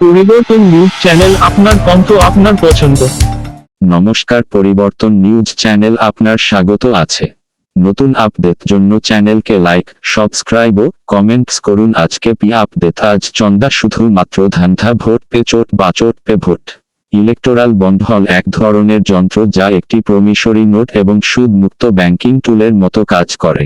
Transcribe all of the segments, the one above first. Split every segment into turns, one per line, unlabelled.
পরিবর্তন news channel আপনার কণ্ঠ আপনার পছন্দ।
নমস্কার, পরিবর্তন নিউজ চ্যানেল আপনার স্বাগত আছে। নতুন আপডেট জন্য চ্যানেলকে লাইক, সাবস্ক্রাইব ও কমেন্টস করুন। আজকে পি আপডেট, আজ চন্দা শুধুমাত্র ধান্ধা ভোট পে চোট বা চোট পে ভোট। ইলেকটোরাল বন্ড হল এক ধরনের যন্ত্র যা একটি প্রমিশরি নোট এবং সুদ মুক্ত ব্যাংকিং টুলের মতো কাজ করে।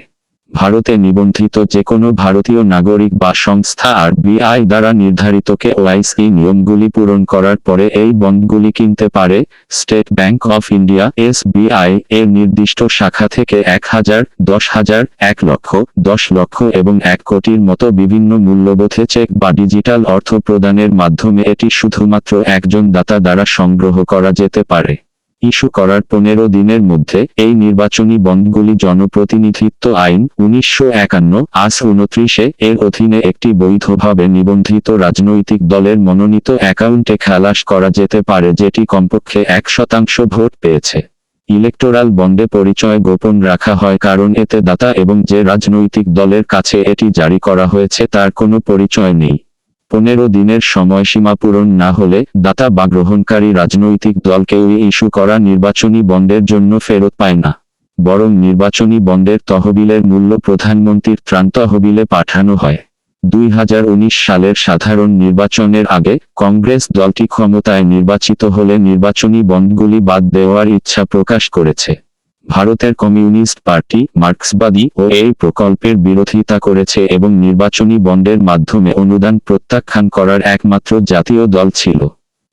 ভারতে নিবন্ধিত যে কোনো ভারতীয় নাগরিক বা সংস্থা আর বিআই দ্বারা নির্ধারিত কে ওআইসি নিয়মগুলি পূরণ করার পরে এই বন্ডগুলি কিনতে পারে State Bank of India, S SBI এর নির্দিষ্ট শাখা থেকে এক হাজার, দশ হাজার, এক লক্ষ, দশ লক্ষ এবং এক কোটির মতো বিভিন্ন মূল্যবোধে চেক বা ডিজিটাল অর্থ প্রদানের মাধ্যমে এটি শুধুমাত্র একজন দাতা দ্বারা সংগ্রহ করা যেতে পারে। ইস্যু করার পনেরো দিনের মধ্যে এই নির্বাচনী বন্ডগুলি জনপ্রতিনিধিত্ব আইন উনিশশো একান্ন, আস উনত্রিশে এর অধীনে একটি বৈধভাবে নিবন্ধিত রাজনৈতিক দলের মনোনীত অ্যাকাউন্টে খালাস করা যেতে পারে যেটি কমপক্ষে এক শতাংশ ভোট পেয়েছে। ইলেকটোরাল বন্ডে পরিচয় গোপন রাখা হয় কারণ এতে দাতা এবং যে রাজনৈতিক দলের কাছে এটি জারি করা হয়েছে তার কোনো পরিচয় নেই। পনেরো দিনের সময়সীমা পূরণ না হলে দাতা বা গ্রহণকারী রাজনৈতিক দলকেও ইস্যু করা নির্বাচনী বন্ডের জন্য ফেরত পায় না। বরং নির্বাচনী বন্ডের তহবিলের মূল্য প্রধানমন্ত্রীর ত্রাণ তহবিলে পাঠানো হয়। দুই হাজার উনিশ সালের সাধারণ নির্বাচনের আগে কংগ্রেস দলটি ক্ষমতায় নির্বাচিত হলে নির্বাচনী বন্ডগুলি বাদ দেওয়ার ইচ্ছা প্রকাশ করেছে। ভারতের কমিউনিস্ট পার্টি, মার্ক্সবাদী ও এই প্রকল্পের বিরোধিতা করেছে এবং নির্বাচনী বন্ডের মাধ্যমে অনুদান প্রত্যাখ্যান করার একমাত্র জাতীয় দল ছিল।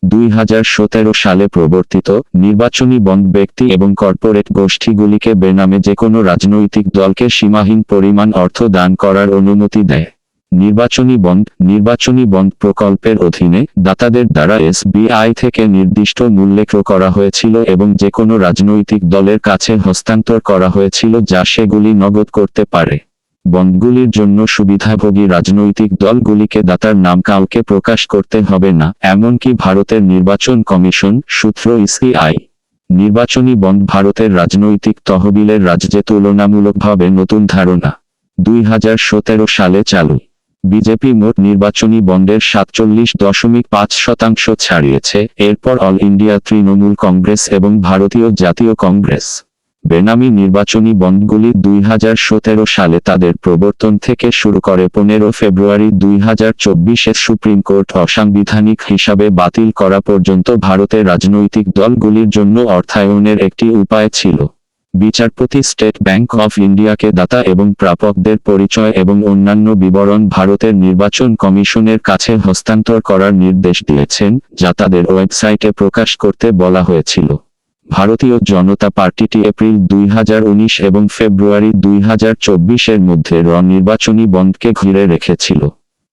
দুই হাজার সতেরো সালে প্রবর্তিত নির্বাচনী বন্ড ব্যক্তি এবং কর্পোরেট গোষ্ঠীগুলিকে বেনামে যে কোনো রাজনৈতিক দলকে সীমাহীন পরিমাণ অর্থ দান করার অনুমতি দেয়। নির্বাচনী বন্ড নির্বাচনী বন্ড প্রকল্পের অধীনে দাতাদের দ্বারা এসবিআই থেকে নির্দিষ্ট মূল্যে ক্রয় করা হয়েছিল এবং যে কোনো রাজনৈতিক দলের কাছে হস্তান্তর করা হয়েছিল যা সেগুলি নগদ করতে পারে। বন্ডগুলির জন্য সুবিধাভোগী রাজনৈতিক দলগুলিকে দাতার নাম কাউকে প্রকাশ করতে হবে না, এমনকি ভারতের নির্বাচন কমিশন সূত্র ইসিআই নির্বাচনী বন্ড ভারতের রাজনৈতিক তহবিলের রাজ্যে তুলনামূলকভাবে নতুন ধারণা। দুই হাজার সতেরো সালে চালু। বিজেপি মোট নির্বাচনী বন্ডের সাতচল্লিশ দশমিক পাঁচ শতাংশ ছাড়িয়েছে, এরপর অল ইন্ডিয়া তৃণমূল কংগ্রেস এবং ভারতীয় জাতীয় কংগ্রেস। বেনামি নির্বাচনী বন্ডগুলি দুই হাজার সতেরো সালে তাদের প্রবর্তন থেকে শুরু করে পনেরো ফেব্রুয়ারি দুই হাজার চব্বিশে সুপ্রিম কোর্ট অসাংবিধানিক হিসাবে বাতিল করা পর্যন্ত ভারতের রাজনৈতিক দলগুলির জন্য অর্থায়নের একটি উপায় ছিল। বিচারপতি স্টেট ব্যাংক অফ ইন্ডিয়াকে দাতা এবং প্রাপকদের পরিচয় এবং অন্যান্য বিবরণ ভারতের নির্বাচন কমিশনের কাছে হস্তান্তর করার নির্দেশ দিয়েছেন, যা তাদের ওয়েবসাইটে প্রকাশ করতে বলা হয়েছিল। ভারতীয় জনতা পার্টিটি এপ্রিল দুই হাজার উনিশ এবং ফেব্রুয়ারি দুই এর মধ্যে র নির্বাচনী বন্ডকে ঘিরে রেখেছিল।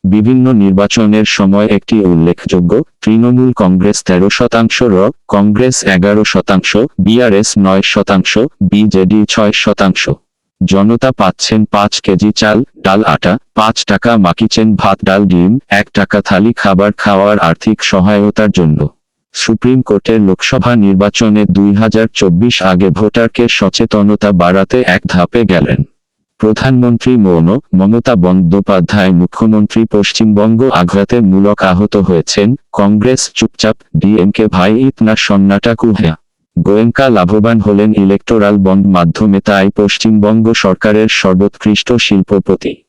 বিভিন্ন নির্বাচনের সময় একটি উল্লেখযোগ্য তৃণমূল কংগ্রেস তেরো শতাংশ, র কংগ্রেস এগারো শতাংশ বিআরএস নয় শতাংশ বিজেডি ছয় শতাংশ। জনতা পাচ্ছেন পাঁচ কেজি চাল, ডাল, আটা, পাঁচ টাকা মাকিচেন ভাত, ডাল, ডিম, এক টাকা থালি, খাবার খাওয়ার আর্থিক সহায়তার জন্য। সুপ্রিম কোর্টের লোকসভা নির্বাচনে দুই হাজার চব্বিশ আগে ভোটারকে সচেতনতা বাড়াতে এক ধাপে গেলেন। প্রধানমন্ত্রী মৌন, মমতা বন্দ্যোপাধ্যায়, মুখ্যমন্ত্রী পশ্চিমবঙ্গ আঘাতে মূলক আহত হয়েছেন, কংগ্রেস চুপচাপ, ডিএমকে ভাই ইতনা সন্নাটা কুহা গোয়েঙ্কা লাভবান হলেন ইলেকটোরাল বন্ড মাধ্যমে, তাই পশ্চিমবঙ্গ সরকারের সর্বোৎকৃষ্ট শিল্পপতি।